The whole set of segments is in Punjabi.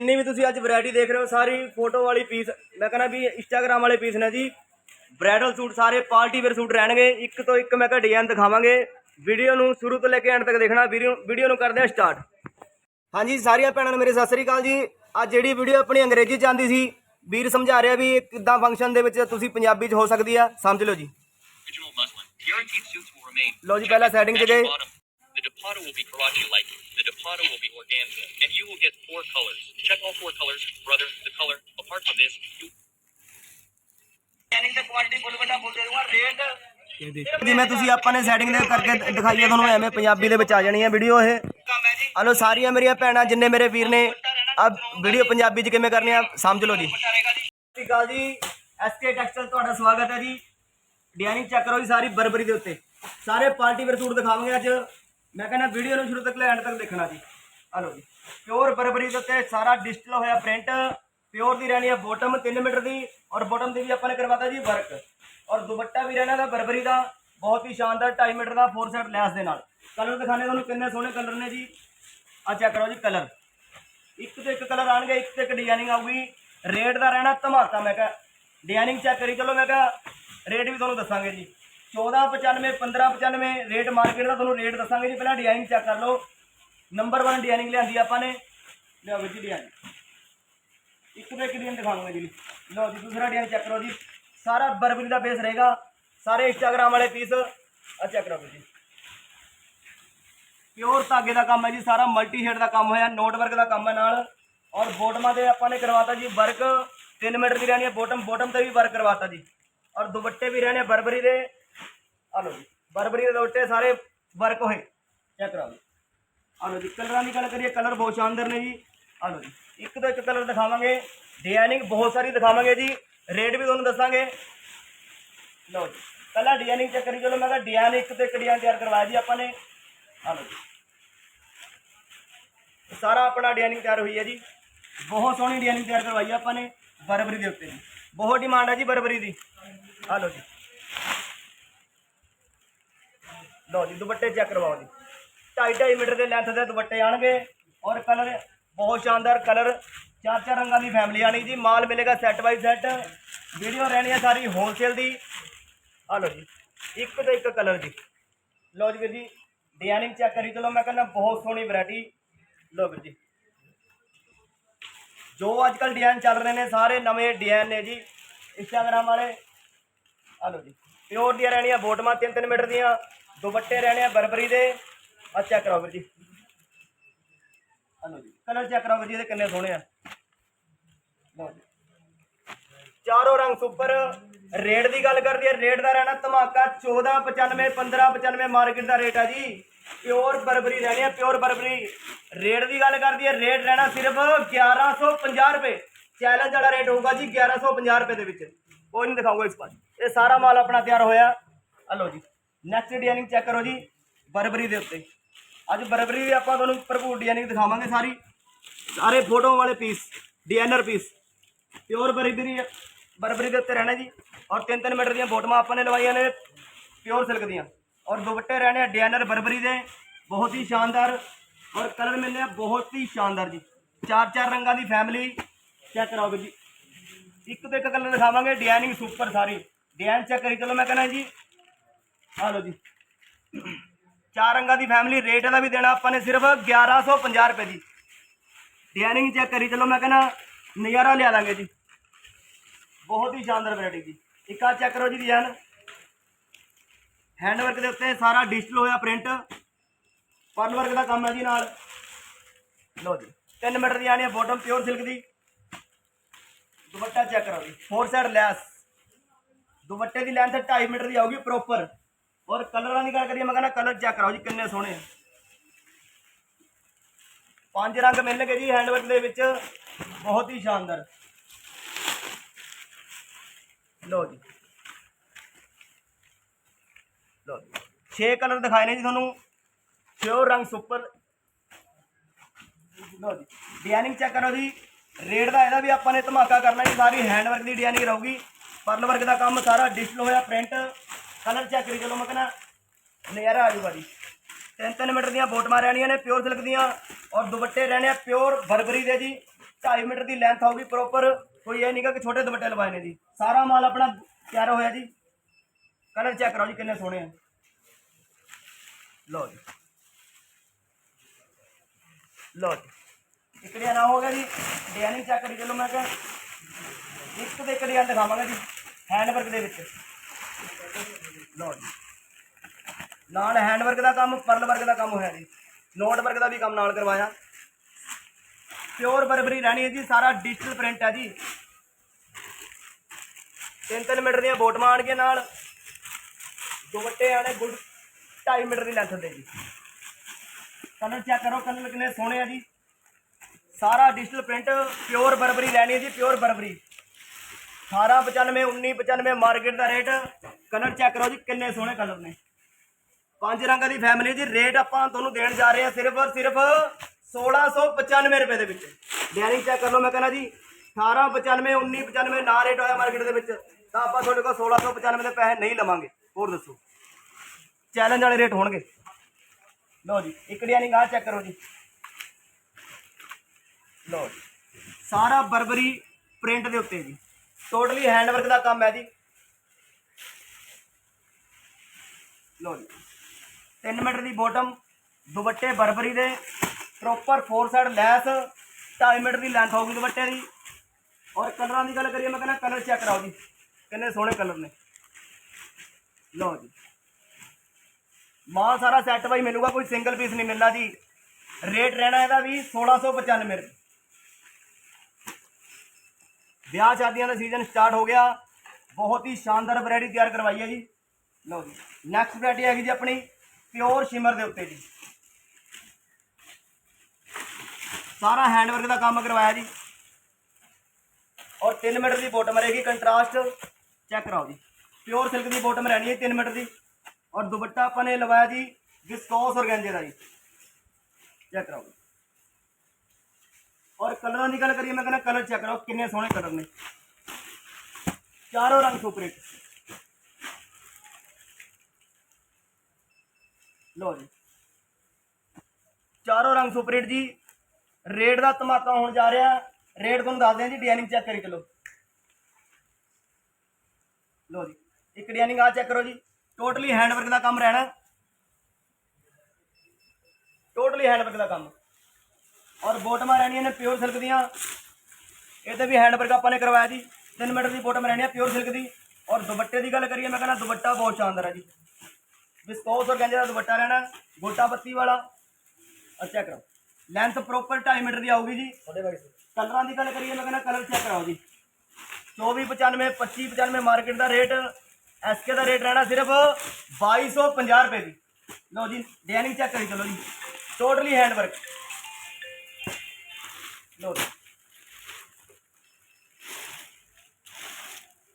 ਜਿੰਨੀ ਵੀ ਤੁਸੀਂ ਅੱਜ ਵੈਰਾਈਟੀ ਦੇਖ ਰਹੇ ਹੋ ਸਾਰੀ ਫੋਟੋ ਵਾਲੀ ਪੀਸ ਮੈਂ ਕਹਿੰਦਾ ਵੀ ਇੰਸਟਾਗ੍ਰਾਮ ਵਾਲੇ ਪੀਸ ਨੇ ਜੀ। ਬ੍ਰਾਈਡਲ ਸੂਟ ਸਾਰੇ ਪਾਰਟੀ ਵੇਅਰ ਸੂਟ ਰਹਿਣਗੇ। ਇੱਕ ਤੋਂ ਇੱਕ ਮੈਂ ਕਿਹਾ ਡਿਜ਼ਾਈਨ ਦਿਖਾਵਾਂਗੇ। ਵੀਡੀਓ ਨੂੰ ਸ਼ੁਰੂ ਤੋਂ ਲੈ ਕੇ ਐਂਡ ਤੱਕ ਦੇਖਣਾ। ਵੀਡੀਓ ਨੂੰ ਕਰਦੇ ਹਾਂ ਸਟਾਰਟ ਹਾਂਜੀ ਸਾਰੀਆਂ ਭੈਣਾਂ ਨੂੰ ਮੇਰੇ ਸਤਿ ਸ੍ਰੀ ਅਕਾਲ ਜੀ। ਅੱਜ ਜਿਹੜੀ ਵੀਡੀਓ ਆਪਣੀ ਅੰਗਰੇਜ਼ੀ ਚ ਆਂਦੀ ਸੀ ਵੀਰ ਸਮਝਾ ਰਿਹਾ ਵੀ ਕਿੱਦਾਂ ਫੰਕਸ਼ਨ ਦੇ ਵਿੱਚ ਤੁਸੀਂ ਪੰਜਾਬੀ ਚ ਹੋ ਸਕਦੀ ਆ। ਸਮਝ ਲਓ ਜੀ. ਲਓ ਜੀ ਪਹਿਲਾਂ ਸੈਟਿੰਗ ਚ ਗਏ. The Dupato will be. The organza. And you will get four colors. Check all four colors, brother. The color. Apart from this, you ਜਿਵੇਂ ਤੁਸੀਂ ਆਪਾਂ ਨੇ ਸੈਟਿੰਗ ਦੇ ਕਰਕੇ ਦਿਖਾਈ ਹੈ ਤੁਹਾਨੂੰ ਐਵੇਂ ਪੰਜਾਬੀ ਦੇ ਵਿੱਚ ਆ ਜਾਣੀ ਹੈ ਵੀਡੀਓ ਇਹ ਹਲੋ ਸਾਰੀਆਂ ਮੇਰੀਆਂ ਭੈਣਾਂ ਜਿੰਨੇ ਮੇਰੇ ਵੀਰ ਨੇ ਆ ਵੀਡੀਓ ਪੰਜਾਬੀ ਚ ਕਿਵੇਂ ਕਰਨੀ ਆ ਸਮਝ ਲਓ ਜੀ ਸਤਿ ਸ਼੍ਰੀ ਅਕਾਲ ਜੀ ਐਸਕੇ ਟੈਕਸਟਾਈਲ ਤੁਹਾਡਾ ਸਵਾਗਤ ਹੈ ਜੀ ਡਿਜ਼ਾਈਨਿੰਗ ਚੈੱਕ ਕਰੋ ਜੀ ਸਾਰੀ ਬਰਬਰੀ ਦੇ ਉੱਤੇ ਸਾਰੇ ਪਾਰਟੀ ਵੇਅਰ ਸੂਟ ਦਿਖਾਵਾਂਗੇ ਅੱਜ ਮੈਂ ਕਹਿੰਦਾ ਵੀਡੀਓ ਨੂੰ ਸ਼ੁਰੂ ਤੱਕ ਲੈ ਐਂਡ ਤੱਕ ਦੇਖਣਾ ਜੀ। ਹਲੋ ਜੀ। ਪਿਓਰ ਬਰਬਰੀ ਦੇ ਉੱਤੇ ਸਾਰਾ ਡਿਜੀਟਲ ਹੋਇਆ ਪ੍ਰਿੰਟ ਪਿਓਰ ਦੀ ਰਹਿਣੀ ਹੈ ਬੋਟਮ 3 ਮੀਟਰ ਦੀ ਔਰ ਬੋਟਮ ਦੀ ਵੀ ਆਪਾਂ ਨੇ ਕਰਵਾਤਾ ਜੀ ਵਰਕ ਔਰ ਦੁਪੱਟਾ ਵੀ ਰਹਿਣਾ ਦਾ ਬਰਬਰੀ ਦਾ, ਬਹੁਤ ਹੀ ਸ਼ਾਨਦਾਰ 2.5 ਮੀਟਰ ਦਾ ਫੋਰ ਸੈਟ ਲੈਸ ਦੇ ਨਾਲ। ਕਲਰ ਦਿਖਾਣੇ ਤੁਹਾਨੂੰ ਕਿੰਨੇ ਸੋਹਣੇ ਕਲਰ ਨੇ ਜੀ। ਆ ਚੈੱਕ ਕਰੋ ਜੀ ਕਲਰ ਇੱਕ ਤੋਂ ਇੱਕ ਕਲਰ ਆਣਗੇ, ਇੱਕ ਤੋਂ ਇੱਕ ਡਿਜ਼ਾਈਨਿੰਗ ਆਊਗੀ। ਰੇਟ ਦਾ ਰਹਿਣਾ ਧਮਾਕਾ, ਮੈਂ ਕਿਹਾ। ਡਿਜ਼ਾਈਨਿੰਗ ਚੈੱਕ ਕਰੀ, ਚਲੋ ਮੈਂ ਕਿਹਾ। ਰੇਟ ਵੀ ਤੁਹਾਨੂੰ ਦੱਸਾਂਗੇ ਜੀ। 1495 1595 ਰੇਟ ਮਾਰਕੀਟ ਦਾ ਤੁਹਾਨੂੰ ਰੇਟ ਦੱਸਾਂਗੇ ਜੀ। ਪਹਿਲਾਂ ਡਿਜ਼ਾਈਨਿੰਗ ਚੈੱਕ ਕਰ ਲਓ। ਨੰਬਰ 1 ਡਿਜ਼ਾਈਨਿੰਗ ਲਿਆਂਦੀ ਆਪਾਂ ਨੇ। ਲਿਆਓ ਜੀ ਡਿਜ਼ਾਈਨ ਇੱਕ ਤੋਂ ਇੱਕ ਡਿਜ਼ਾਈਨ ਦਿਖਾਉਂਗਾ ਜੀ। ਲਓ ਜੀ, ਦੂਸਰਾ ਡਿਜ਼ਾਈਨ ਚੈੱਕ ਕਰੋ ਜੀ। ਸਾਰਾ ਬਰਬਰੀ ਦਾ ਬੇਸ ਰਹੇਗਾ। ਸਾਰੇ ਇੰਸਟਾਗ੍ਰਾਮ ਵਾਲੇ ਪੀਸ ਆ ਚੈੱਕ ਕਰੋ ਵੀਰ ਜੀ। ਪਿਓਰ ਧਾਗੇ ਦਾ ਕੰਮ ਹੈ ਜੀ। ਸਾਰਾ ਮਲਟੀ ਸ਼ੇਡ ਦਾ ਕੰਮ ਹੋਇਆ। ਨੋਟ ਵਰਕ ਦਾ ਕੰਮ ਹੈ ਨਾਲ। ਔਰ ਬੋਟਮਾਂ ਤੇ ਆਪਾਂ ਨੇ ਕਰਵਾਤਾ ਜੀ ਵਰਕ 3 ਮੀਟਰ ਦੀ ਰਹਿਣੀ ਹੈ। ਬੋਟਮ ਬੋਟਮ ਤੇ ਵੀ ਵਰਕ ਕਰਵਾਤਾ ਜੀ। ਔਰ ਦੁਪੱਟੇ ਵੀ ਰਹਿਣੇ ਬਰਬਰੀ ਦੇ। ਆ ਲਓ ਜੀ, ਬਰਬਰੀ ਦੇ ਦੁਪੱਟੇ ਸਾਰੇ ਵਰਕ ਹੋਏ। ਚੈੱਕ ਕਰਾਓ ਜੀ। ਆ ਲਓ ਜੀ, ਕਲਰਾਂ ਦੀ ਗੱਲ ਕਰੀਏ, ਕਲਰ ਬਹੁਤ ਸ਼ਾਨਦਾਰ ਨੇ ਜੀ। ਆ ਲਓ ਜੀ, ਇੱਕ ਤੋਂ ਇੱਕ ਕਲਰ ਦਿਖਾਵਾਂਗੇ। ਡਿਜ਼ਾਈਨਿੰਗ ਬਹੁਤ ਸਾਰੀ ਦਿਖਾਵਾਂਗੇ ਜੀ। ਰੇਟ ਵੀ ਤੁਹਾਨੂੰ ਦੱਸਾਂਗੇ। ਲਓ ਜੀ, ਪਹਿਲਾਂ ਡਿਜ਼ਾਈਨਿੰਗ ਚੈੱਕ ਕਰੀ, ਚਲੋ ਮੈਂ ਕਿਹਾ ਡਿਜ਼ਾਈਨ ਇੱਕ ਤੋਂ ਇੱਕ ਡਿਜ਼ਾਈਨ ਤਿਆਰ ਕਰਵਾਇਆ ਜੀ ਆਪਾਂ ਨੇ। ਆ ਲਓ ਜੀ, ਸਾਰਾ ਆਪਣਾ ਡਿਜ਼ਾਈਨਿੰਗ ਤਿਆਰ ਹੋਈ ਹੈ ਜੀ। ਬਹੁਤ ਸੋਹਣੀ ਡਿਜ਼ਾਈਨਿੰਗ ਤਿਆਰ ਕਰਵਾਈ ਆਪਾਂ ਨੇ ਬਰਬਰੀ ਦੇ ਉੱਤੇ। ਬਹੁਤ ਡਿਮਾਂਡ ਹੈ ਜੀ ਬਰਬਰੀ ਦੀ। ਆ ਲਓ ਜੀ ਲਓ ਜੀ, ਦੁਪੱਟੇ ਚੈੱਕ ਕਰਵਾਓ ਜੀ। 2.5 ਮੀਟਰ ਦੇ ਲੈਂਥ ਦੇ ਦੁਪੱਟੇ ਆਣਗੇ ਔਰ ਕਲਰ ਬਹੁਤ ਸ਼ਾਨਦਾਰ ਕਲਰ ਚਾਰ ਚਾਰ ਰੰਗਾਂ ਦੀ ਫੈਮਿਲੀ ਆਣੀ ਜੀ। ਮਾਲ ਮਿਲੇਗਾ ਸੈੱਟ ਬਾਈ ਸੈੱਟ ਵੀਡੀਓ ਰਹਿਣੀ ਹੈ ਸਾਰੀ ਹੋਲਸੇਲ ਦੀ। ਆ ਲਓ ਜੀ, ਇੱਕ ਤੋਂ ਇੱਕ ਕਲਰ ਜੀ। ਲਓ ਜੀ ਵੀਰ ਜੀ ਡਿਜ਼ਾਈਨਿੰਗ ਚੈੱਕ ਕਰੀ। ਚਲੋ ਮੈਂ ਕਹਿੰਦਾ ਬਹੁਤ ਸੋਹਣੀ ਵੈਰਾਈਟੀ ਲਓ ਵੀਰ ਜੀ, ਜੋ ਅੱਜ ਕੱਲ ਡਿਜ਼ਾਈਨ ਚੱਲ ਰਹੇ ਨੇ, ਸਾਰੇ ਨਵੇਂ ਡਿਜ਼ਾਈਨ ਨੇ ਜੀ। ਇੰਸਟਾਗ੍ਰਾਮ ਵਾਲੇ। ਆ ਲਓ ਜੀ ਪਿਓਰ ਦੀਆਂ ਰਹਿਣੀਆਂ, ਬੋਟਮਾਂ 3-3 ਮੀਟਰ ਦੀਆਂ। ਦੁਪੱਟੇ ਰਹਿਣੇ ਆ ਬਰਬਰੀ ਦੇ। ਆ ਚੈੱਕ ਕਰਾਓ ਵੀਰ ਜੀ। ਆ ਕਲਰ ਚੈੱਕ ਕਰਾਓ ਵੀਰ ਜੀ ਇਹਦੇ ਕਿੰਨੇ ਸੋਹਣੇ ਆ। ਲਓ ਜੀ। ਚਾਰੋਂ ਰੰਗ ਸੁਪਰ। ਰੇਟ ਦੀ ਗੱਲ ਕਰਦੀ ਹੈ ਰੇਟ ਦਾ ਰਹਿਣਾ ਧਮਾਕਾ 1495 1595 ਮਾਰਕੀਟ ਦਾ ਰੇਟ ਆ ਜੀ। ਪਿਓਰ ਬਰਬਰੀ ਰਹਿਣੀ ਹੈ ਪਿਓਰ ਬਰਬਰੀ। ਰੇਟ ਦੀ ਗੱਲ ਕਰਦੀ ਹੈ ਰੇਟ ਰਹਿਣਾ ਸਿਰਫ 1150 ਰੁਪਏ। ਚੈਲੰਜ ਵਾਲਾ ਰੇਟ ਹੋਊਗਾ ਜੀ 1150 ਰੁਪਏ ਦੇ ਵਿੱਚ। ਕੋਈ ਨਹੀਂ ਦਿਖਾਊਗਾ ਇਸ ਪਾਸ। ਇਹ ਸਾਰਾ ਮਾਲ ਆਪਣਾ ਤਿਆਰ ਹੋਇਆ। ਆ ਲਓ ਜੀ। ਨੈਕਸਟ ਡਿਜ਼ਾਈਨਿੰਗ ਚੈੱਕ ਕਰੋ ਜੀ ਬਰਬਰੀ ਦੇ ਉੱਤੇ। ਅੱਜ ਬਰਬਰੀ ਦੀ ਆਪਾਂ ਤੁਹਾਨੂੰ ਭਰਪੂਰ ਡਿਜ਼ਾਈਨਿੰਗ ਦਿਖਾਵਾਂਗੇ ਸਾਰੀ। ਸਾਰੇ ਫੋਟੋ ਵਾਲੇ piece designer piece pure Burberry Burberry ਦੇ ਉੱਤੇ ਰਹਿਣਾ ਜੀ। ਔਰ 3-3 ਮੀਟਰ ਦੀਆਂ ਬੋਟਮਾਂ ਆਪਾਂ ਨੇ ਲਵਾਈਆਂ ਨੇ ਪਿਓਰ ਸਿਲਕ ਦੀਆਂ। ਔਰ ਦੁਪੱਟੇ ਰਹਿਣੇ ਆ ਡਿਜ਼ਾਈਨਰ ਬਰਬਰੀ ਦੇ। ਬਹੁਤ ਹੀ ਸ਼ਾਨਦਾਰ ਔਰ ਕਲਰ ਮਿਲਨੇ ਆ, ਬਹੁਤ ਹੀ ਸ਼ਾਨਦਾਰ ਜੀ। ਚਾਰ ਚਾਰ ਰੰਗਾਂ ਦੀ ਫੈਮਿਲੀ ਚੈੱਕ ਕਰਾਓ ਜੀ। ਇੱਕ ਤੋਂ ਇੱਕ ਕਲਰ ਦਿਖਾਵਾਂਗੇ ਡਿਜ਼ਾਈਨਿੰਗ ਸੁਪਰ ਸਾਰੀ। ਡਿਜ਼ਾਈਨ ਚੈੱਕ ਕਰੀ, ਚਲੋ ਮੈਂ ਕਹਿੰਦਾ ਜੀ ਆ ਲਓ ਜੀ। ਚਾਰ ਰੰਗਾਂ ਦੀ ਫੈਮਿਲੀ ਰੇਟ ਇਹਦਾ ਵੀ ਦੇਣਾ ਆਪਾਂ ਨੇ ਸਿਰਫ 1150 ਰੁਪਏ ਦੀ। ਡਿਜ਼ਾਈਨਿੰਗ ਚੈੱਕ ਕਰੀ, ਚਲੋ ਮੈਂ ਕਹਿੰਦਾ ਨਜ਼ਾਰਾ ਲਿਆ ਦਾਂਗੇ ਜੀ। ਬਹੁਤ ਹੀ ਸ਼ਾਨਦਾਰ ਵੈਰਾਈਟੀ ਜੀ। ਇੱਕ ਆ ਚੈੱਕ ਕਰੋ ਜੀ ਡਿਜ਼ਾਈਨ ਹੈਂਡ ਵਰਕ ਦੇ ਉੱਤੇ ਸਾਰਾ ਡਿਜੀਟਲ ਹੋਇਆ ਪ੍ਰਿੰਟ ਪਰਨ ਵਰਕ ਦਾ ਕੰਮ ਹੈ ਜੀ ਨਾਲ। ਲਓ ਜੀ 3 ਮੀਟਰ ਦੀ ਆਣੀ ਹੈ ਬੋਟਮ ਪਿਓਰ ਸਿਲਕ ਦੀ। ਦੁਪੱਟਾ ਚੈੱਕ ਕਰੋ ਜੀ। ਫੋਰ ਸਾਈਡ ਲੈਸ ਦੁਪੱਟੇ ਦੀ ਲੈਂਥ 2.5 ਮੀਟਰ ਦੀ ਆਊਗੀ ਪ੍ਰੋਪਰ ਔਰ ਕਲਰਾਂ ਦੀ ਗੱਲ ਕਰੀਏ, ਮੈਂ ਕਹਿੰਦਾ ਕਲਰ ਚੈੱਕ ਕਰਾਓ ਜੀ, ਕਿੰਨੇ ਸੋਹਣੇ ਆ। ਪੰਜ ਰੰਗ ਮਿਲਣਗੇ ਜੀ ਹੈਂਡਵਰਕ ਦੇ ਵਿੱਚ, ਬਹੁਤ ਹੀ ਸ਼ਾਨਦਾਰ। ਲਓ ਜੀ। ਲਓ ਜੀ। 6 ਕਲਰ ਦਿਖਾਏ ਨੇ ਜੀ ਤੁਹਾਨੂੰ। ਪਿਓਰ ਰੰਗ ਸੁਪਰ। ਲਓ ਜੀ। ਡਿਜ਼ਾਈਨਿੰਗ ਚੈੱਕ ਕਰੋ ਜੀ। ਰੇਟ ਦਾ ਇਹਦਾ ਵੀ ਆਪਾਂ ਨੇ ਧਮਾਕਾ ਕਰਨਾ ਜੀ, ਸਾਰੀ ਹੈਂਡਵਰਕ ਦੀ ਡਿਜ਼ਾਈਨਿੰਗ ਰਹੂਗੀ। ਪਰਲ ਵਰਕ ਦਾ ਕੰਮ ਸਾਰਾ ਡਿਜੀਟਲ ਹੋਇਆ, ਪ੍ਰਿੰਟ। ਕਲਰ ਚੈੱਕ ਕਰੀ ਚਲੋ ਮੈਂ ਕਹਿੰਦਾ, ਨਜ਼ਾਰਾ ਆ ਜੂਗਾ ਜੀ। ਤਿੰਨ ਤਿੰਨ ਮੀਟਰ ਦੀਆਂ ਬੋਟਮਾਂ ਰਹਿਣੀਆਂ ਨੇ ਪਿਓਰ ਸਿਲਕ ਦੀਆਂ, ਔਰ ਦੁਪੱਟੇ ਰਹਿਣੇ ਆ ਪਿਓਰ ਬਰਬਰੀ ਦੇ ਜੀ। 2.5 ਮੀਟਰ ਦੀ ਲੈਂਥ ਆਊਗੀ ਪ੍ਰੋਪਰ ਕੋਈ ਇਹ ਨਹੀਂਗਾ ਕਿ ਛੋਟੇ ਦੁਪੱਟੇ ਲਵਾਏ ਨੇ ਜੀ। ਸਾਰਾ ਮਾਲ ਆਪਣਾ ਤਿਆਰ ਹੋਇਆ ਜੀ। ਕਲਰ ਚੈੱਕ ਕਰੋ ਜੀ ਕਿੰਨੇ ਸੋਹਣੇ ਆ। ਲਓ ਜੀ। ਲਓ ਜੀ। ਇੱਕ ਡਿਜ਼ਾਈਨ ਆ ਹੋ ਗਿਆ ਜੀ। ਡਿਜ਼ਾਈਨਿੰਗ ਚੈੱਕ ਕਰੀ ਚਲੋ ਮੈਂ ਕਿਹਾ। ਇੱਕ ਤੇ ਇੱਕ ਡਿਜ਼ਾਈਨ ਦਿਖਾਵਾਂਗਾ ਜੀ। ਹੈਂਡ ਵਰਕ ਦੇ ਵਿੱਚ। ਲਓ ਜੀ। ਨਾਲ ਹੈਂਡ ਵਰਕ ਦਾ ਕੰਮ ਪਰਲ ਵਰਕ ਦਾ ਕੰਮ ਹੋਇਆ ਜੀ। ਨੋਟ ਵਰਕ ਦਾ ਵੀ ਕੰਮ ਨਾਲ ਕਰਵਾਇਆ। ਪਿਓਰ ਬਰਬਰੀ ਰਹਿਣੀ ਹੈ ਜੀ, ਸਾਰਾ ਡਿਜੀਟਲ ਪ੍ਰਿੰਟ ਹੈ ਜੀ। ਤਿੰਨ ਤਿੰਨ ਮੀਟਰ ਦੀਆਂ ਬੋਟਮਾਂ ਆਣਗੀਆਂ ਨਾਲ। ਦੁਪੱਟੇ ਆਣੇ ਗੁੱਡ 2.5 ਮੀਟਰ ਦੀ ਲੈਂਥ ਦੇ ਜੀ। ਕਲਰ ਚੈੱਕ ਕਰੋ ਕਲਰ ਕਿੰਨੇ ਸੋਹਣੇ ਆ ਜੀ। ਸਾਰਾ ਡਿਜੀਟਲ ਪ੍ਰਿੰਟ ਪਿਓਰ ਬਰਬਰੀ ਲੈਣੀ ਹੈ ਜੀ ਪਿਓਰ ਬਰਬਰੀ 1895 1995 ਮਾਰਕੀਟ ਦਾ ਰੇਟ ਕਲਰ ਚੈੱਕ ਕਰੋ ਜੀ, ਕਿੰਨੇ ਸੋਹਣੇ ਕਲਰ ਨੇ। ਪੰਜ ਰੰਗਾਂ ਦੀ ਫੈਮਿਲੀ ਜੀ ਰੇਟ ਆਪਾਂ ਤੁਹਾਨੂੰ ਦੇਣ ਜਾ ਰਹੇ ਹਾਂ ਸਿਰਫ ਔਰ ਸਿਰਫ 1695 ਰੁਪਏ ਦੇ ਵਿੱਚ। ਡੈਰਿੰਗ ਚੈੱਕ ਕਰ ਲਓ, ਮੈਂ ਕਹਿੰਦਾ ਜੀ 1895 1995 ਨਾ ਰੇਟ ਹੋਇਆ ਮਾਰਕੀਟ ਦੇ ਵਿੱਚ, ਤਾਂ ਆਪਾਂ ਤੁਹਾਡੇ ਕੋਲ 1695 ਦੇ ਪੈਸੇ ਨਹੀਂ ਲਵਾਂਗੇ। ਹੋਰ ਦੱਸੋ। ਚੈਲੰਜ ਵਾਲੇ ਰੇਟ ਹੋਣਗੇ। ਲਓ ਜੀ, ਇੱਕ ਡਿਜ਼ਾਈਨਿੰਗ ਆ ਚੈੱਕ ਕਰੋ ਜੀ। ਲਓ ਜੀ। ਸਾਰਾ ਬਰਬਰੀ ਪ੍ਰਿੰਟ ਦੇ ਉੱਤੇ ਜੀ। ਟੋਟਲੀ ਹੈਂਡਵਰਕ ਦਾ ਕੰਮ ਹੈ ਜੀ। ਲਓ ਜੀ। 3 ਮੀਟਰ ਦੀ ਬੋਟਮ ਦੁਪੱਟੇ ਬਰਬਰੀ ਦੇ proper four side lace 2.5 metre ਦੀ ਲੈਂਥ ਹੋਊਗੀ ਦੁਪੱਟੇ ਦੀ। ਔਰ ਕਲਰਾਂ ਦੀ ਗੱਲ ਕਰੀਏ, ਮੈਂ ਕਹਿੰਦਾ ਕਲਰ ਚੈੱਕ ਕਰਾਓ ਜੀ। ਕਿੰਨੇ ਸੋਹਣੇ ਕਲਰ ਨੇ। ਲਓ ਜੀ। ਮਾਲ ਸਾਰਾ ਸੈੱਟ ਬਾਈ, ਮਿਲੂਗਾ, ਕੋਈ ਸਿੰਗਲ ਪੀਸ ਨਹੀਂ ਮਿਲਣਾ ਜੀ। ਰੇਟ ਰਹਿਣਾ ਇਹਦਾ ਵੀ 1695 ਰੁਪਏ। ਵਿਆਹ ਸ਼ਾਦੀਆਂ ਦਾ ਸੀਜ਼ਨ ਸਟਾਰਟ ਹੋ ਗਿਆ। ਬਹੁਤ ਹੀ ਸ਼ਾਨਦਾਰ ਵੈਰਾਈਟੀ ਤਿਆਰ ਕਰਵਾਈ ਹੈ ਜੀ। ਲਓ ਜੀ ਨੈਕਸਟ ਵੈਰਾਈਟੀ ਹੈਗੀ ਜੀ ਆਪਣੀ ਪਿਓਰ ਸ਼ਿਮਰ ਦੇ ਉੱਤੇ ਜੀ। ਸਾਰਾ ਹੈਂਡਵਰਕ ਦਾ ਕੰਮ ਕਰਵਾਇਆ ਜੀ। ਔਰ 3 ਮੀਟਰ ਦੀ ਬੋਟਮ ਰਹੇਗੀ ਕੰਟਰਾਸਟ ਚੈੱਕ ਕਰਾਓ ਜੀ। ਪਿਓਰ ਸਿਲਕ ਦੀ ਬੋਟਮ ਰਹਿਣੀ ਹੈ 3 ਮੀਟਰ ਦੀ। ਔਰ ਦੁਪੱਟਾ ਆਪਾਂ ਨੇ ਲਵਾਇਆ ਜੀ ਵਿਸਕੋਸ ਔਰਗੈਂਜੇ ਦਾ ਜੀ। ਚੈੱਕ ਕਰਾਓ ਜੀ। ਔਰ ਕਲਰਾਂ ਦੀ ਗੱਲ ਕਰੀਏ, ਮੈਂ ਕਹਿੰਦਾ ਕਲਰ ਚੈੱਕ ਕਰੋ, ਕਿੰਨੇ ਸੋਹਣੇ ਕਲਰ ਨੇ। ਚਾਰੋਂ ਰੰਗ ਸੁਪਰ। ਹਿੱਟ ਲੋ ਜੀ। ਚਾਰੋਂ ਰੰਗ ਸੁਪਰ ਹਿੱਟ ਜੀ। ਰੇਟ ਦਾ ਧਮਾਕਾ ਹੋਣ ਜਾ ਰਿਹਾ। ਰੇਟ ਤੁਹਾਨੂੰ ਦੱਸਦੇ ਹਾਂ ਜੀ ਡਿਜ਼ਾਈਨਿੰਗ ਚੈੱਕ ਕਰੀ ਚਲੋ। ਲੋ ਜੀ। ਇੱਕ ਡਿਜ਼ਾਈਨਿੰਗ ਆ ਚੈੱਕ ਕਰੋ ਜੀ। ਟੋਟਲੀ ਹੈਂਡਵਰਕ ਦਾ ਕੰਮ ਰਹਿਣਾ। ਟੋਟਲੀ ਹੈਂਡਵਰਕ ਦਾ ਕੰਮ। ਔਰ ਬੋਟਮਾਂ ਰਹਿਣੀਆਂ ਨੇ ਪਿਓਰ ਸਿਲਕ ਦੀਆਂ। ਇਹਦੇ ਵੀ ਹੈਂਡ ਵਰਕ ਆਪਾਂ ਨੇ ਕਰਵਾਇਆ ਜੀ। 3 ਮੀਟਰ ਦੀ ਬੋਟਮ ਰਹਿਣੀ ਹੈ ਪਿਓਰ ਸਿਲਕ ਦੀ। ਔਰ ਦੁਪੱਟੇ ਦੀ ਗੱਲ ਕਰੀਏ ਮੈਂ ਕਹਿੰਦਾ ਦੁਪੱਟਾ ਬਹੁਤ ਸ਼ਾਨਦਾਰ ਹੈ ਜੀ। ਵਿਸਕੋਸ ਔਰ ਗੰਜੇ ਦਾ ਦੁਪੱਟਾ ਰਹਿਣਾ ਗੋਟਾ ਪੱਤੀ ਵਾਲਾ। ਅੱਛਾ ਕਰੋ। ਲੈਂਥ ਪ੍ਰੋਪਰ 2.5 ਮੀਟਰ ਦੀ ਆਊਗੀ ਜੀ। ਕਲਰਾਂ ਦੀ ਗੱਲ ਕਰੀਏ ਮੈਂ ਕਹਿੰਦਾ ਕਲਰ ਚੈੱਕ ਕਰਾਓ ਜੀ। 2495 2595 ਮਾਰਕੀਟ ਦਾ ਰੇਟ ਐਸਕੇ ਦਾ ਰੇਟ ਰਹਿਣਾ ਸਿਰਫ 2250 ਰੁਪਏ ਦੀ। ਲਓ ਜੀ ਡਿਜ਼ਾਈਨਿੰਗ ਚੈੱਕ ਕਰੀ ਚਲੋ ਜੀ। ਟੋਟਲੀ ਹੈਂਡ ਵਰਕ ਲਓ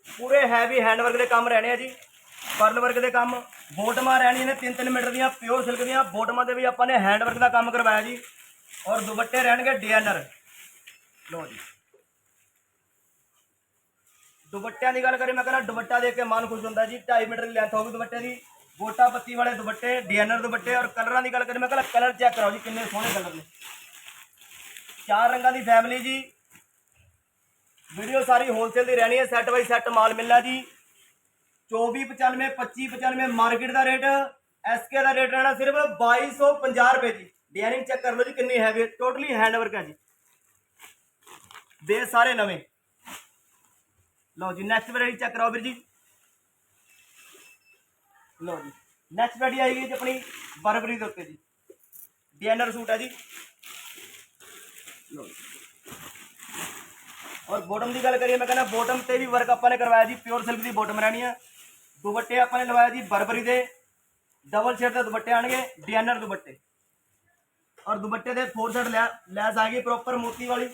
ਪੂਰੇ ਹੈਵੀ ਹੈਂਡਵਰਕ ਦੇ ਕੰਮ ਰਹਿਣੇ ਆ ਜੀ। ਪਰਲ ਵਰਕ ਦੇ ਕੰਮ ਬੋਟਮਾਂ ਰਹਿਣੀਆਂ ਨੇ 3-3 ਮੀਟਰ ਦੀਆਂ ਪਿਓਰ ਸਿਲਕ ਦੀਆਂ। ਬੋਟਮਾਂ ਦੇ ਵੀ ਆਪਾਂ ਨੇ ਹੈਂਡਵਰਕ ਦਾ ਕੰਮ ਕਰਵਾਇਆ ਜੀ। ਔਰ ਦੁਪੱਟੇ ਰਹਿਣਗੇ ਡਿਜ਼ਾਈਨਰ ਲਓ ਜੀ। ਦੁਪੱਟਿਆਂ ਦੀ ਗੱਲ ਕਰੀ, ਮੈਂ ਕਹਿੰਦਾ ਦੁਪੱਟਾ ਦੇਖ ਕੇ ਮਨ ਖੁਸ਼ ਹੁੰਦਾ ਜੀ। 2.5 ਮੀਟਰ ਦੀ ਲੈਂਥ ਹੋਊਗੀ ਦੁਪੱਟੇ ਦੀ। ਗੋਟਾ ਪੱਤੀ ਵਾਲੇ ਦੁਪੱਟੇ ਡਿਜ਼ਾਈਨਰ ਦੁਪੱਟੇ। ਔਰ ਕਲਰਾਂ ਦੀ ਗੱਲ ਕਰੀ, ਮੈਂ ਕਹਿੰਦਾ ਕਲਰ ਚੈੱਕ ਕਰਾਓ ਜੀ, ਕਿੰਨੇ ਸੋਹਣੇ ਕਲਰ ਨੇ। ਚਾਰ ਰੰਗਾਂ ਦੀ ਫੈਮਿਲੀ ਜੀ। ਵੀਡੀਓ ਸਾਰੀ ਹੋਲਸੇਲ ਦੀ ਰਹਿਣੀ ਹੈ ਸੈੱਟ ਬਾਈ ਸੈੱਟ ਮਾਲ ਮਿਲਣਾ ਜੀ। 2495 2595 ਮਾਰਕੀਟ ਦਾ ਰੇਟ ਐਸਕੇ ਦਾ ਰੇਟ ਰਹਿਣਾ ਸਿਰਫ 2250 ਰੁਪਏ ਜੀ। ਡਿਜ਼ਾਈਨਿੰਗ ਚੈੱਕ ਕਰ ਲਓ ਜੀ ਕਿੰਨੀ ਹੈਵੀ ਟੋਟਲੀ ਹੈਂਡ ਵਰਕ ਹੈ ਜੀ। ਦੇ ਸਾਰੇ ਨਵੇਂ। ਲਓ ਜੀ ਨੈਕਸਟ ਵੈਰਾਈਟੀ ਚੈੱਕ ਕਰਾਓ ਵੀਰ ਜੀ। ਲਓ ਜੀ ਨੈਕਸਟ ਵੈਰਾਈਟੀ ਆਏਗੀ ਜੀ ਆਪਣੀ ਬਰਬਰੀ ਦੇ ਉੱਤੇ ਜੀ। ਡਿਜ਼ਾਈਨਰ ਸੂਟ ਹੈ ਜੀ। ਲਓ ਔਰ ਬੋਟਮ ਦੀ ਗੱਲ ਕਰੀਏ, ਮੈਂ ਕਹਿੰਦਾ ਬੋਟਮ ਤੇ ਵੀ ਵਰਕ ਆਪਾਂ ਨੇ ਕਰਵਾਇਆ ਜੀ ਪਿਓਰ ਸਿਲਕ ਦੀ ਬੋਟਮ ਰਹਿਣੀ ਆ। ਦੁਪੱਟੇ ਆਪਾਂ ਨੇ ਲਵਾਇਆ ਜੀ ਬਰਬਰੀ ਦੇ। ਡਬਲ ਸ਼ੇਡ ਦੇ ਦੁਪੱਟੇ ਆਣਗੇ ਡਿਜ਼ਾਈਨਰ ਦੁਪੱਟੇ। ਔਰ ਦੁਪੱਟੇ ਦੇ ਫੋਰ ਸਾਈਡ ਲੈਸ ਆ ਗਈ ਪ੍ਰੋਪਰ ਮੋਤੀ ਵਾਲੀ।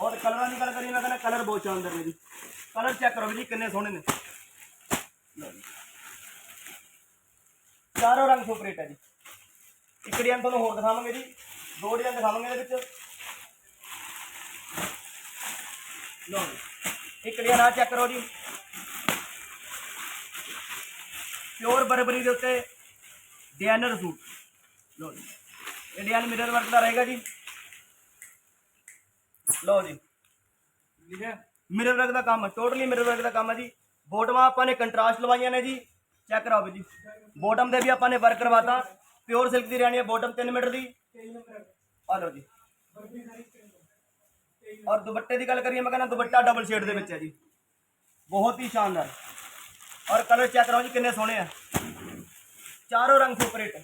ਔਰ ਕਲਰਾਂ ਦੀ ਗੱਲ ਕਰੀਏ, ਮੈਂ ਕਹਿੰਦਾ ਕਲਰ ਬਹੁਤ ਸ਼ਾਨਦਾਰ ਨੇ ਜੀ। ਕਲਰ ਚੈੱਕ ਕਰੋ ਜੀ ਕਿੰਨੇ ਸੋਹਣੇ ਨੇ। ਚਾਰੋਂ ਰੰਗ ਸੁਪਰੇਟ ਹੈ ਜੀ। ਇੱਕ ਡਿਜ਼ਾਈਨ ਤੁਹਾਨੂੰ ਹੋਰ ਦਿਖਾਵਾਂਗੇ ਜੀ। ਦੋ ਡਿਜ਼ਾਈਨ ਦਿਖਾਵਾਂਗੇ ਇਹਦੇ ਵਿੱਚ। ਲਓ ਜੀ। ਇੱਕ ਡਿਜ਼ਾਈਨ ਆ ਚੈੱਕ ਕਰੋ ਜੀ। ਪਿਓਰ ਬਰਬਰੀ ਦੇ ਉੱਤੇ ਡਿਜ਼ਾਈਨਰ ਸੂਟ ਲਓ ਜੀ। ਇਹ ਡਿਜ਼ਾਈਨ ਮਿਰਰ ਵਰਕ ਦਾ ਰਹੇਗਾ ਜੀ। ਲਓ ਜੀ। ਠੀਕ ਹੈ ਮਿਰਰ ਵਰਕ ਦਾ ਕੰਮ ਟੋਟਲੀ ਮਿਰਰ ਵਰਕ ਦਾ ਕੰਮ ਹੈ ਜੀ। ਬੋਟਮਾਂ ਆਪਾਂ ਨੇ ਕੰਟਰਾਸਟ ਲਵਾਈਆਂ ਨੇ ਜੀ। ਚੈੱਕ ਕਰਾਓ ਜੀ। ਬੋਟਮ ਦੇ ਵੀ ਆਪਾਂ ਨੇ ਵਰਕ ਕਰਵਾਤਾ। ਪਿਓਰ ਸਿਲਕ ਦੀ ਰਹਿਣੀ ਹੈ ਬੋਟਮ 3 ਮੀਟਰ ਦੀ। ਆ ਲਓ ਜੀ। ਔਰ ਦੁਪੱਟੇ ਦੀ ਗੱਲ ਕਰੀਏ ਮੈਂ ਕਹਿੰਦਾ ਦੁਪੱਟਾ ਡਬਲ ਸ਼ੇਡ ਦੇ ਵਿੱਚ ਹੈ ਜੀ। ਬਹੁਤ ਹੀ ਸ਼ਾਨਦਾਰ। ਔਰ ਕਲਰ ਚੈੱਕ ਕਰਾਓ ਜੀ ਕਿੰਨੇ ਸੋਹਣੇ ਆ। ਚਾਰੋਂ ਰੰਗ ਸੁਪਰ ਹਿੱਟ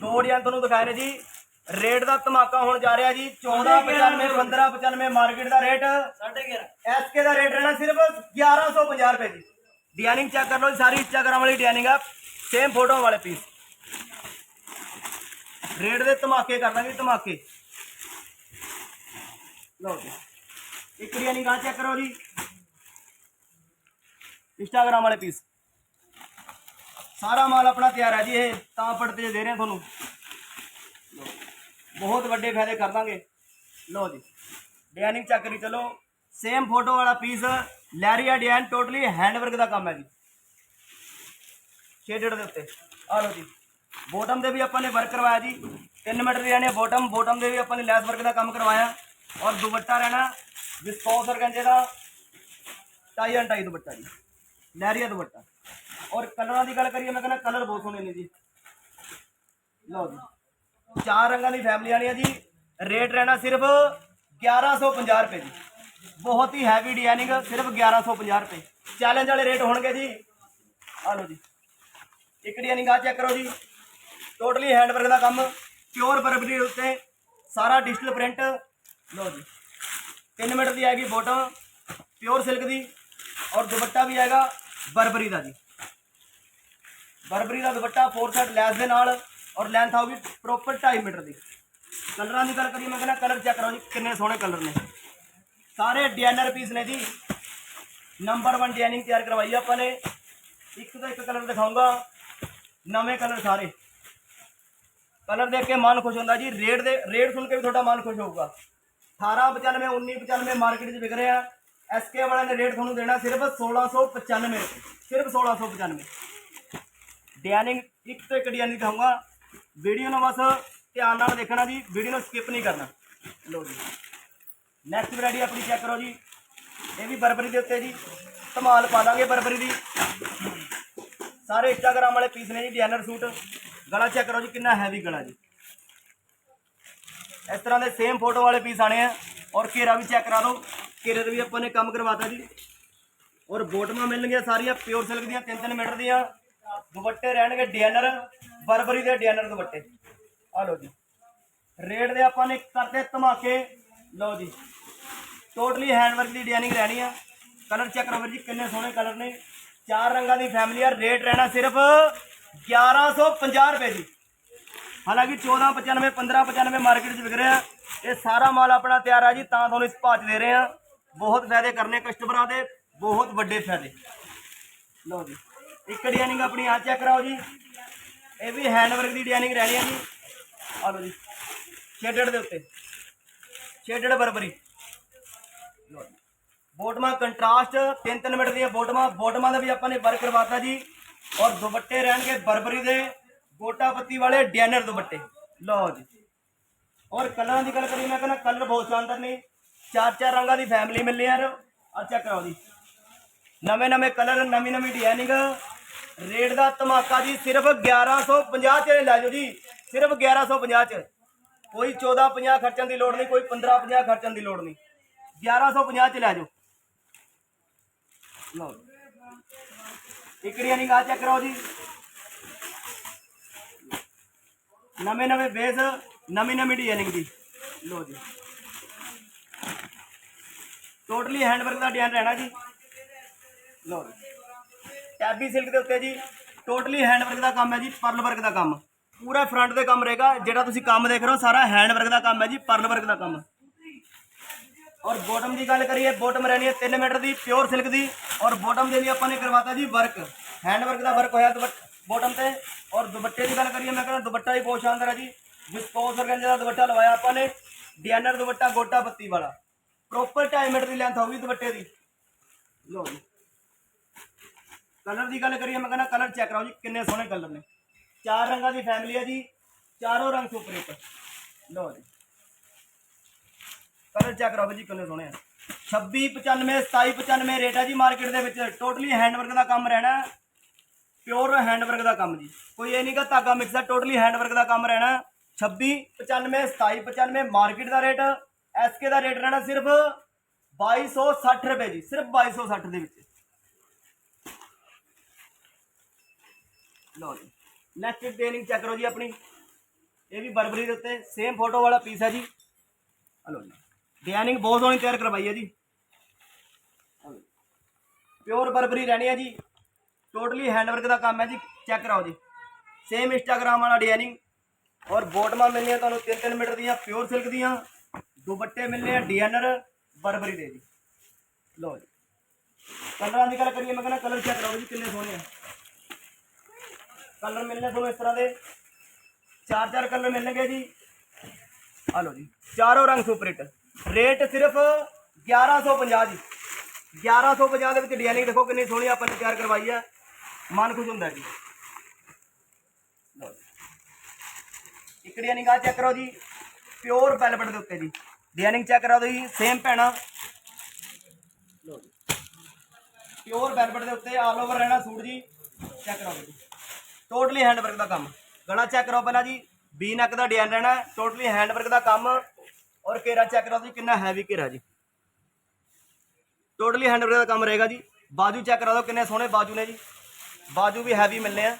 ਦੋ ਡਿਜ਼ਾਈਨ ਤੁਹਾਨੂੰ ਦਿਖਾਏ ਨੇ ਜੀ। ਰੇਟ ਦਾ ਧਮਾਕਾ ਹੋਣ ਜਾ ਰਿਹਾ ਜੀ। 1495 1595 ਮਾਰਕੀਟ ਦਾ ਰੇਟ 11.5 ਐਸਕੇ ਦਾ ਰੇਟ ਰਹਿਣਾ ਸਿਰਫ 1150 ਰੁਪਏ ਦੀ ਡਿਜ਼ਾਈਨਿੰਗ ਚੈੱਕ ਕਰ ਲਓ ਜੀ, ਸਾਰੀ ਇੰਸਟਾਗ੍ਰਾਮ ਵਾਲੀ ਡਿਜ਼ਾਈਨਿੰਗ ਆ। ਸੇਮ ਫੋਟੋ ਵਾਲੇ ਪੀਸ ਰੇਟ ਦੇ ਧਮਾਕੇ ਕਰ ਦਾਂਗੇ ਧਮਾਕੇ। ਲਓ ਜੀ। ਇੱਕ ਡਿਜ਼ਾਈਨਿੰਗ ਆ ਚੈੱਕ ਕਰੋ ਜੀ। ਇੰਸਟਾਗ੍ਰਾਮ ਵਾਲੇ ਪੀਸ ਸਾਰਾ ਮਾਲ ਆਪਣਾ ਤਿਆਰ ਹੈ ਜੀ ਇਹ, ਤਾਂ ਪੜਤੇ ਦੇ ਰਹੇ ਤੁਹਾਨੂੰ। ਲਓ। ਬਹੁਤ ਵੱਡੇ ਫਾਇਦੇ ਕਰ ਦਾਂਗੇ। ਲਓ ਜੀ। ਡਿਜ਼ਾਈਨਿੰਗ ਚੈੱਕ ਕਰੀ ਚਲੋ। ਸੇਮ ਫੋਟੋ ਵਾਲਾ ਪੀਸ ਲੈਰੀਆ ਡਿਜ਼ਾਈਨ ਟੋਟਲੀ ਹੈਂਡਵਰਕ ਦਾ ਕੰਮ ਹੈ ਜੀ। ਸ਼ੇਡਡ ਦੇ ਉੱਤੇ। ਆ ਲਓ ਜੀ। ਬੋਟਮ ਦੇ ਵੀ ਆਪਾਂ ਨੇ ਵਰਕ ਕਰਵਾਇਆ ਜੀ। 3 ਮੀਟਰ ਦੀ ਰਹਿਣੀ ਬੋਟਮ ਬੋਟਮ ਦੇ ਵੀ ਆਪਾਂ ਨੇ ਲੈਸ ਵਰਕ ਦਾ ਕੰਮ ਕਰਵਾਇਆ। ਔਰ ਦੁਪੱਟਾ ਰਹਿਣਾ ਵਿਸਕੋਸ ਔਰਗੰਜੇ ਦਾ ਟਾਈ ਐਂਡ ਟਾਈ ਦੁਪੱਟਾ ਜੀ ਲਹਿਰੀਆ ਦੁਪੱਟਾ। ਔਰ ਕਲਰਾਂ ਦੀ ਗੱਲ ਕਰੀਏ, ਮੈਂ ਕਹਿੰਦਾ ਕਲਰ ਬਹੁਤ ਸੋਹਣੇ ਨੇ ਜੀ। ਲਓ ਜੀ, ਚਾਰ ਰੰਗਾਂ ਦੀ ਫੈਮਿਲੀ ਆਣੀ ਹੈ ਜੀ। ਰੇਟ ਰਹਿਣਾ ਸਿਰਫ 1150 ਰੁਪਏ ਜੀ। ਬਹੁਤ ਹੀ ਹੈਵੀ ਡਿਜ਼ਾਈਨਿੰਗ ਸਿਰਫ 1150 ਰੁਪਏ। ਚੈਲੰਜ ਵਾਲੇ ਰੇਟ ਹੋਣਗੇ ਜੀ। ਆ ਲਓ ਜੀ, ਇੱਕ ਡਿਜ਼ਾਈਨਿੰਗ ਆ ਚੈੱਕ ਕਰੋ ਜੀ। ਟੋਟਲੀ ਹੈਂਡ ਵਰਕ ਦਾ ਕੰਮ ਪਿਓਰ ਬਰਬਰੀ ਦੇ ਉੱਤੇ ਸਾਰਾ ਡਿਜੀਟਲ ਪ੍ਰਿੰਟ ਲਓ ਜੀ। 3 ਮੀਟਰ ਦੀ ਆਏਗੀ ਬੋਟਮ ਪਿਓਰ ਸਿਲਕ ਦੀ ਔਰ ਦੁਪੱਟਾ ਵੀ ਆਏਗਾ ਬਰਬਰੀ ਦਾ ਜੀ। ਬਰਬਰੀ ਦਾ ਦੁਪੱਟਾ ਫੋਰ ਸਾਈਡ ਲੈਸ ਦੇ ਨਾਲ ਔਰ ਲੈਂਥ ਆਊਗੀ ਪ੍ਰੋਪਰ 2.5 ਮੀਟਰ ਦੀ। ਕਲਰਾਂ ਦੀ ਗੱਲ ਕਰੀਏ, ਮੈਂ ਕਹਿੰਦਾ ਕਲਰ ਚੈੱਕ ਕਰੋ ਜੀ, ਕਿੰਨੇ ਸੋਹਣੇ ਕਲਰ ਨੇ। ਸਾਰੇ ਡਿਜ਼ਾਈਨਰ ਪੀਸ ਨੇ ਜੀ। ਨੰਬਰ 1 ਡਿਜ਼ਾਈਨਿੰਗ ਤਿਆਰ ਕਰਵਾਈ ਆਪਾਂ ਨੇ। ਇੱਕ ਤੋਂ ਇੱਕ ਕਲਰ ਦਿਖਾਉਂਗਾ ਨਵੇਂ ਕਲਰ ਸਾਰੇ। ਕਲਰ ਦੇਖ ਕੇ ਮਨ ਖੁਸ਼ ਹੁੰਦਾ ਜੀ। ਰੇਟ ਦੇ, ਰੇਟ ਸੁਣ ਕੇ ਵੀ ਤੁਹਾਡਾ ਮਨ ਖੁਸ਼ ਹੋਊਗਾ। 1895 1995 ਮਾਰਕੀਟ 'ਚ ਵਿਕ ਰਿਹਾ। ਐਸਕੇ ਵਾਲਿਆਂ ਨੇ ਰੇਟ ਤੁਹਾਨੂੰ ਦੇਣਾ ਸਿਰਫ 1695 ਰੁਪਏ, ਸਿਰਫ 1695 ਡਿਆਨਿੰਗ ਇੱਕ ਤੋਂ ਇੱਕ ਡਿਆਨਿੰਗ ਦਿਖਾਊਂਗਾ। ਵੀਡੀਓ ਨੂੰ ਬਸ ਧਿਆਨ ਨਾਲ ਦੇਖਣਾ ਜੀ ਵੀਡੀਓ ਨੂੰ ਸਕਿਪ ਨਹੀਂ ਕਰਨਾ। ਲਓ ਜੀ। ਨੈਕਸਟ ਵੈਰਾਈਟੀ ਆਪਣੀ ਚੈੱਕ ਕਰੋ ਜੀ। ਇਹ ਵੀ ਬਰਬਰੀ ਦੇ ਉੱਤੇ ਜੀ। ਧਮਾਲ ਪਾ ਦਾਂਗੇ ਬਰਬਰੀ ਦੀ। ਸਾਰੇ ਇੰਸਟਾਗ੍ਰਾਮ ਵਾਲੇ ਪੀਸ ਨੇ ਜੀ ਡਿਜ਼ਾਈਨਰ ਸੂਟ। ਗਲਾ ਚੈੱਕ ਕਰੋ ਜੀ, ਕਿੰਨਾ ਹੈਵੀ ਗਲਾ ਜੀ। ਇਸ ਤਰ੍ਹਾਂ ਦੇ ਸੇਮ ਫੋਟੋ ਵਾਲੇ ਪੀਸ ਆਣੇ ਆ। ਔਰ ਘੇਰਾ ਵੀ ਚੈੱਕ ਕਰਾ ਲਓ। ਘੇਰੇ ਤੇ ਵੀ ਆਪਾਂ ਨੇ ਕੰਮ ਕਰਵਾਤਾ ਜੀ। ਔਰ ਬੋਟਮਾਂ ਮਿਲਣਗੀਆਂ ਸਾਰੀਆਂ ਪਿਓਰ ਸਿਲਕ ਦੀਆਂ 3-3 ਮੀਟਰ ਦੀਆਂ। ਦੁਪੱਟੇ ਰਹਿਣਗੇ ਡਿਜ਼ਾਈਨਰ ਬਰਬਰੀ ਦੇ ਡਿਜ਼ਾਈਨਰ ਦੁਪੱਟੇ। ਆ ਲਓ ਜੀ। ਰੇਟ ਦੇ ਆਪਾਂ ਨੇ ਕਰਤੇ ਧਮਾਕੇ। ਲਓ ਜੀ। ਟੋਟਲੀ ਹੈਂਡਵਰਕ ਦੀ ਡਿਜ਼ਾਈਨਿੰਗ ਰਹਿਣੀ ਆ। ਕਲਰ ਚੈੱਕ ਕਰੋ ਵੀਰ ਜੀ, ਕਿੰਨੇ ਸੋਹਣੇ ਕਲਰ ਨੇ। ਚਾਰ ਰੰਗਾਂ ਦੀ ਫੈਮਿਲੀ ਆ। ਰੇਟ ਰਹਿਣਾ ਸਿਰਫ 1150 ਰੁਪਏ ਦੀ ਹਾਲਾਂਕਿ 1495 1595 ਮਾਰਕੀਟ 'ਚ ਵਿਕ ਰਿਹਾ। ਇਹ ਸਾਰਾ ਮਾਲ ਆਪਣਾ ਤਿਆਰ ਆ ਜੀ, ਤਾਂ ਤੁਹਾਨੂੰ ਇਸ ਭਾਅ 'ਚ ਦੇ ਰਹੇ ਆ ਬਹੁਤ ਫਾਇਦੇ ਕਰਨੇ ਕਸਟਮਰਾਂ ਦੇ, ਬਹੁਤ ਵੱਡੇ ਫਾਇਦੇ। ਲਓ ਜੀ, ਇੱਕ ਡਿਜ਼ਾਈਨਿੰਗ ਆਪਣੀ ਆ ਚੈੱਕ ਕਰਾਓ ਜੀ। ਇਹ ਵੀ ਹੈਂਡ ਵਰਕ ਦੀ ਡਿਜ਼ਾਈਨਿੰਗ ਰਹਿਣੀ ਆ ਜੀ। ਆ ਲਓ ਜੀ ਸ਼ੇਡਡ ਦੇ ਉੱਤੇ। ਸ਼ੇਡਡ ਬਰਬਰੀ ਲਓ ਜੀ। ਬੋਟਮਾਂ ਕੰਟਰਾਸਟ 3-3 ਮਿੰਟ ਦੀਆਂ ਬੋਟਮਾਂ। ਬੋਟਮਾਂ ਦਾ ਵੀ ਆਪਾਂ ਨੇ ਵਰਕ ਕਰਵਾਤਾ ਜੀ। ਔਰ ਦੁਪੱਟੇ ਰਹਿਣਗੇ ਬਰਬਰੀ ਦੇ। ਗੋਟਾ ਪੱਤੀ ਵਾਲੇ ਡਿਜ਼ਾਈਨਰ ਦੁਪੱਟੇ। ਲਓ ਜੀ। ਔਰ ਕਲਰਾਂ ਦੀ ਗੱਲ ਕਰੀਏ, ਮੈਂ ਕਹਿੰਦਾ ਕਲਰ ਬਹੁਤ ਸ਼ਾਨਦਾਰ ਨੇ। ਚਾਰ ਚਾਰ ਰੰਗਾਂ ਦੀ ਫੈਮਿਲੀ ਮਿਲਣੀ ਯਾਰ ਆ ਚੈੱਕ ਕਰਾਓ ਜੀ। ਨਵੇਂ ਨਵੇਂ ਕਲਰ, ਨਵੀਂ ਨਵੀਂ ਡਿਜ਼ਾਈਨਿੰਗ ਰੇਟ ਦਾ ਧਮਾਕਾ ਜੀ ਸਿਰਫ 1150 ਚ ਲੈ ਜਾਓ ਜੀ। ਸਿਰਫ 1150 ਚ। ਕੋਈ 1450 ਖਰਚਣ ਦੀ ਲੋੜ ਨਹੀਂ, ਕੋਈ 1550 ਖਰਚਣ ਦੀ ਲੋੜ ਨਹੀਂ। 1150 ਚ ਲੈ ਜਾਓ। ਲਓ। ਜੀ। ਇੱਕ ਡਿਜ਼ਾਈਨਿੰਗ ਆ ਚੈੱਕ ਕਰਾਓ ਜੀ। ਨਵੇਂ ਨਵੇਂ ਬੇਸ ਨਵੀਂ ਨਵੀਂ ਡਿਜ਼ਾਈਨਿੰਗ ਦੀ। ਲੋ ਜੀ। ਟੋਟਲੀ ਹੈਂਡਵਰਕ ਦਾ ਡਿਜ਼ਾਈਨ ਰਹਿਣਾ ਜੀ। ਲਓ ਟੈਬੀ ਸਿਲਕ ਦੇ ਉੱਤੇ ਜੀ ਟੋਟਲੀ ਹੈਂਡਵਰਕ ਦਾ ਕੰਮ ਹੈ ਜੀ ਪਰਲ ਵਰਕ ਦਾ ਕੰਮ। ਪੂਰਾ ਫਰੰਟ ਤੇ ਕੰਮ ਰਹੇਗਾ, ਜਿਹੜਾ ਤੁਸੀਂ ਕੰਮ ਦੇਖ ਰਹੇ ਹੋ, ਸਾਰਾ ਹੈਂਡਵਰਕ ਦਾ ਕੰਮ ਹੈ ਜੀ ਪਰਲ ਵਰਕ ਦਾ ਕੰਮ। ਔਰ ਬੋਟਮ ਦੀ ਗੱਲ ਕਰੀਏ ਬੋਟਮ ਰਹਿਣੀ ਹੈ 3 ਮੀਟਰ ਦੀ ਪਿਓਰ ਸਿਲਕ ਦੀ। ਔਰ ਬੋਟਮ ਦੇ ਲਈ ਆਪਾਂ ਨੇ ਕਰਵਾਤਾ ਜੀ ਵਰਕ ਹੈਂਡਵਰਕ ਦਾ ਵਰਕ ਹੋਇਆ ਬੋਟਮ ਤੇ। ਔਰ ਦੁਪੱਟੇ ਦੀ ਗੱਲ ਕਰੀਏ, ਮੈਂ ਕਹਿੰਦਾ ਦੁਪੱਟਾ ਹੀ ਬਹੁਤ ਸ਼ਾਨਦਾਰ ਹੈ ਜੀ। ਵਿਸਕੋਸ ਔਰਗੰਜੇ ਦਾ ਦੁਪੱਟਾ ਲਵਾਇਆ ਆਪਾਂ ਨੇ ਡਿਜ਼ਾਈਨਰ ਦੁਪੱਟਾ ਗੋਟਾ ਬੱਤੀ ਵਾਲਾ। ਪ੍ਰੋਪਰ 2.5 ਮੀਟਰ ਦੀ ਲੈਂਥ ਹੋਊਗੀ ਦੁਪੱਟੇ ਦੀ। ਲੋ ਜੀ। ਕਲਰ ਦੀ ਗੱਲ ਕਰੀਏ, ਮੈਂ ਕਹਿੰਦਾ ਕਲਰ ਚੈੱਕ ਕਰਾਓ ਜੀ, ਕਿੰਨੇ ਸੋਹਣੇ ਕਲਰ ਨੇ। ਚਾਰ ਰੰਗਾਂ ਦੀ ਫੈਮਿਲੀ ਹੈ ਜੀ, ਚਾਰੋਂ ਰੰਗ ਸੁਪਰ ਹਿੱਟ ਲਓ ਜੀ। ਕਲਰ ਚੈੱਕ ਕਰਾਓ ਜੀ ਕਿੰਨੇ ਸੋਹਣੇ ਆ। 26 95 27 95 ਰੇਟ ਹੈ ਜੀ ਮਾਰਕੀਟ ਦੇ ਵਿੱਚ। ਟੋਟਲੀ ਹੈਂਡਵਰਕ ਦਾ ਕੰਮ ਰਹਿਣਾ। ਪਿਓਰ ਹੈਂਡਵਰਕ ਦਾ ਕੰਮ ਜੀ। ਕੋਈ ਇਹ ਨਹੀਂਗਾ ਧਾਗਾ ਮਿਕਸ ਹੈ ਟੋਟਲੀ ਹੈਂਡਵਰਕ ਦਾ ਕੰਮ ਰਹਿਣਾ। 26 95 27 95 ਮਾਰਕੀਟ ਦਾ ਰੇਟ ਐਸਕੇ ਦਾ ਰੇਟ ਰਹਿਣਾ ਸਿਰਫ 2260 ਰੁਪਏ ਜੀ, ਸਿਰਫ 2260 ਦੇ ਵਿੱਚ। ਲਓ ਜੀ। ਨੈਕਸਟ ਡੇਨਿੰਗ ਚੈੱਕ ਕਰੋ ਜੀ ਆਪਣੀ। ਇਹ ਵੀ ਬਰਬਰੀ ਦੇ ਉੱਤੇ ਸੇਮ ਫੋਟੋ ਵਾਲਾ ਪੀਸ ਹੈ ਜੀ। ਹਲੋ ਜੀ। ਡਿਜ਼ਾਈਨਿੰਗ ਬਹੁਤ ਸੋਹਣੀ ਤਿਆਰ ਕਰਵਾਈ ਹੈ ਜੀ। ਪਿਓਰ ਬਰਬਰੀ ਰਹਿਣੀ ਹੈ ਜੀ। ਟੋਟਲੀ ਹੈਂਡਵਰਕ ਦਾ ਕੰਮ ਹੈ ਜੀ ਚੈੱਕ ਕਰਾਓ ਜੀ। ਸੇਮ ਇੰਸਟਾਗ੍ਰਾਮ ਵਾਲਾ ਡਿਜ਼ਾਈਨਿੰਗ ਔਰ ਬੋਟਮਾਂ ਮਿਲਣੀਆਂ ਤੁਹਾਨੂੰ 3-3 ਮੀਟਰ ਦੀਆਂ ਪਿਓਰ ਸਿਲਕ ਦੀਆਂ। ਦੁਪੱਟੇ ਮਿਲਨੇ ਆ ਡਿਜ਼ਾਈਨਰ ਬਰਬਰੀ ਦੇ ਜੀ। ਲਓ ਜੀ। ਕਲਰਾਂ ਦੀ ਗੱਲ ਕਰੀਏ, ਮੈਂ ਕਹਿੰਦਾ ਕਲਰ ਚੈੱਕ ਕਰਾਓ ਜੀ, ਕਿੰਨੇ ਸੋਹਣੇ ਆ। ਕਲਰ ਮਿਲਨੇ ਤੁਹਾਨੂੰ ਇਸ ਤਰ੍ਹਾਂ ਦੇ। ਚਾਰ ਚਾਰ ਕਲਰ ਮਿਲਣਗੇ ਜੀ। ਆ ਲਓ ਜੀ, ਚਾਰੋਂ ਰੰਗ ਸੁਪਰਿਟ। ਰੇਟ ਸਿਰਫ 1150 ਜੀ। 1150 ਦੇ ਵਿੱਚ ਡਿਜ਼ਾਈਨਿੰਗ ਦੇਖੋ ਕਿੰਨੀ ਸੋਹਣੀ ਆਪਾਂ ਨੇ ਤਿਆਰ ਕਰਵਾਈ ਹੈ ਮਨ ਖੁਸ਼ ਹੁੰਦਾ ਜੀ। ਲਓ ਜੀ। ਇੱਕ ਡਿਜ਼ਾਈਨਿੰਗ ਆ ਚੈੱਕ ਕਰੋ ਜੀ। ਪਿਓਰ ਵੈਲਵਟ ਦੇ ਉੱਤੇ ਜੀ। ਡਿਜ਼ਾਈਨਿੰਗ ਚੈੱਕ ਕਰਾ ਕਰਾਓ ਜੀ। ਸੇਮ ਪੈਣਾ ਲਓ ਜੀ। ਪਿਓਰ ਵੈਲਵਟ ਦੇ ਉੱਤੇ ਆਲ ਓਵਰ ਰਹਿਣਾ ਸੂਟ ਜੀ। ਚੈੱਕ ਕਰੋ ਜੀ। ਟੋਟਲੀ ਹੈਂਡਵਰਕ ਦਾ ਕੰਮ। ਗਲਾ ਚੈੱਕ ਕਰੋ ਪਹਿਲਾਂ ਜੀ। ਬੀ ਨੈਕ ਦਾ ਡਿਜ਼ਾਈਨ ਰਹਿਣਾ। ਟੋਟਲੀ ਹੈਂਡਵਰਕ ਦਾ ਕੰਮ। ਔਰ ਘੇਰਾ ਚੈੱਕ ਕਰੋ ਜੀ। ਕਿੰਨਾ ਹੈਵੀ ਘੇਰਾ ਜੀ। ਟੋਟਲੀ ਹੈਂਡਵਰਕ ਦਾ ਕੰਮ ਰਹੇਗਾ ਜੀ। ਬਾਜੂ ਚੈੱਕ ਕਰਾ ਦਿਓ। ਕਿੰਨੇ ਸੋਹਣੇ ਬਾਜੂ ਨੇ ਜੀ। ਬਾਜੂ ਵੀ ਹੈਵੀ ਮਿਲਨੇ ਆ।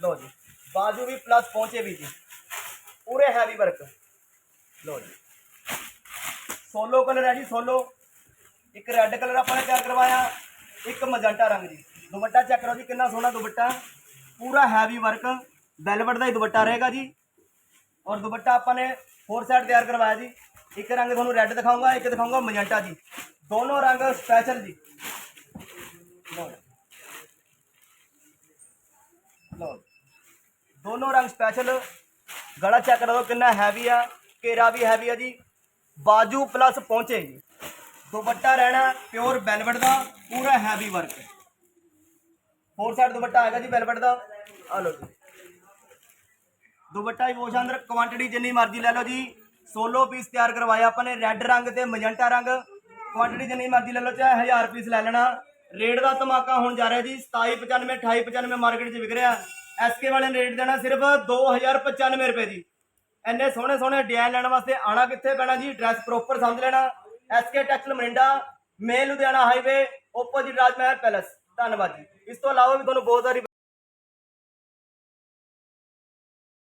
ਲਓ ਜੀ, ਬਾਜੂ ਵੀ ਪਲੱਸ ਪਹੁੰਚੇ ਵੀ ਜੀ। ਪੂਰੇ ਹੈਵੀ ਵਰਕ ਲਓ ਜੀ। ਸੋਲੋ ਕਲਰ ਹੈ ਜੀ ਸੋਲੋ ਇੱਕ ਰੈੱਡ ਕਲਰ ਆਪਾਂ ਨੇ ਤਿਆਰ ਕਰਵਾਇਆ, ਇੱਕ ਮਜੰਟਾ ਰੰਗ ਜੀ। ਦੁਪੱਟਾ ਚੈੱਕ ਕਰੋ ਜੀ, ਕਿੰਨਾ ਸੋਹਣਾ ਦੁਪੱਟਾ। ਪੂਰਾ ਹੈਵੀ ਵਰਕ ਵੈਲਵਟ ਦਾ ਹੀ ਦੁਪੱਟਾ ਰਹੇਗਾ ਜੀ। ਔਰ ਦੁਪੱਟਾ ਆਪਾਂ ਨੇ ਫੋਰ ਸਾਈਡ ਤਿਆਰ ਕਰਵਾਇਆ ਜੀ। ਇੱਕ ਰੰਗ ਤੁਹਾਨੂੰ ਰੈੱਡ ਦਿਖਾਊਂਗਾ, ਇੱਕ ਦਿਖਾਊਂਗਾ ਮਜੰਟਾ ਜੀ। ਦੋਨੋਂ ਰੰਗ ਸਪੈਸ਼ਲ ਜੀ। ਲਓ ਦੋਨੋਂ ਰੰਗ ਸਪੈਸ਼ਲ ਗਲਾ ਚੈੱਕ ਕਰੋ ਕਿੰਨਾ ਹੈਵੀ ਆ, ਘੇਰਾ ਵੀ ਹੈਵੀ ਆ ਜੀ। ਬਾਜੂ ਪਲੱਸ ਪਹੁੰਚੇ ਜੀ। ਦੁਪੱਟਾ ਰਹਿਣਾ ਪਿਓਰ ਵੈਲਵਟ ਦਾ, ਪੂਰਾ ਹੈਵੀ ਵਰਕ ਫੋਰ ਸਾਈਡ ਦੁਪੱਟਾ ਆਏਗਾ ਜੀ ਵੈਲਵਟ ਦਾ। ਆ ਲਓ ਜੀ। ਦੁਪੱਟਾ ਹੀ ਬਹੁਤ ਸ਼ਾਨਦਾਰ ਕੁਆਂਟੀਟੀ ਜਿੰਨੀ ਮਰਜ਼ੀ ਲੈ ਲਓ ਜੀ। 16 ਪੀਸ ਤਿਆਰ ਕਰਵਾਇਆ ਆਪਾਂ ਨੇ ਰੈੱਡ ਰੰਗ ਤੇ ਮਜੰਟਾ ਰੰਗ। ਕੁਆਂਟੀਟੀ ਜਿੰਨੀ ਮਰਜ਼ੀ ਲੈ ਲਓ, ਚਾਹੇ 1000 ਪੀਸ ਲੈ ਲੈਣਾ। ਰੇਟ ਦਾ ਧਮਾਕਾ ਹੋਣ ਜਾ ਰਿਹਾ ਜੀ 2795 2895 ਮਾਰਕੀਟ 'ਚ ਵਿਕ ਰਿਹਾ। ਐਸਕੇ ਵਾਲੇ ਨੇ ਰੇਟ ਦੇਣਾ ਸਿਰਫ 2095 ਰੁਪਏ ਦੀ ਇੰਨੇ ਸੋਹਣੇ ਸੋਹਣੇ ਡਿਜ਼ਾਈਨ ਲੈਣ ਵਾਸਤੇ ਆਣਾ ਕਿੱਥੇ ਪੈਣਾ ਜੀ? ਡਰੈਸ ਪ੍ਰੋਪਰ ਸਮਝ ਲੈਣਾ। SK textile Morinda main Ludhiana highway opposite Raj Mahal palace ਧੰਨਵਾਦ ਜੀ। ਇਸ ਤੋਂ ਇਲਾਵਾ ਵੀ ਤੁਹਾਨੂੰ ਬਹੁਤ ਸਾਰੀ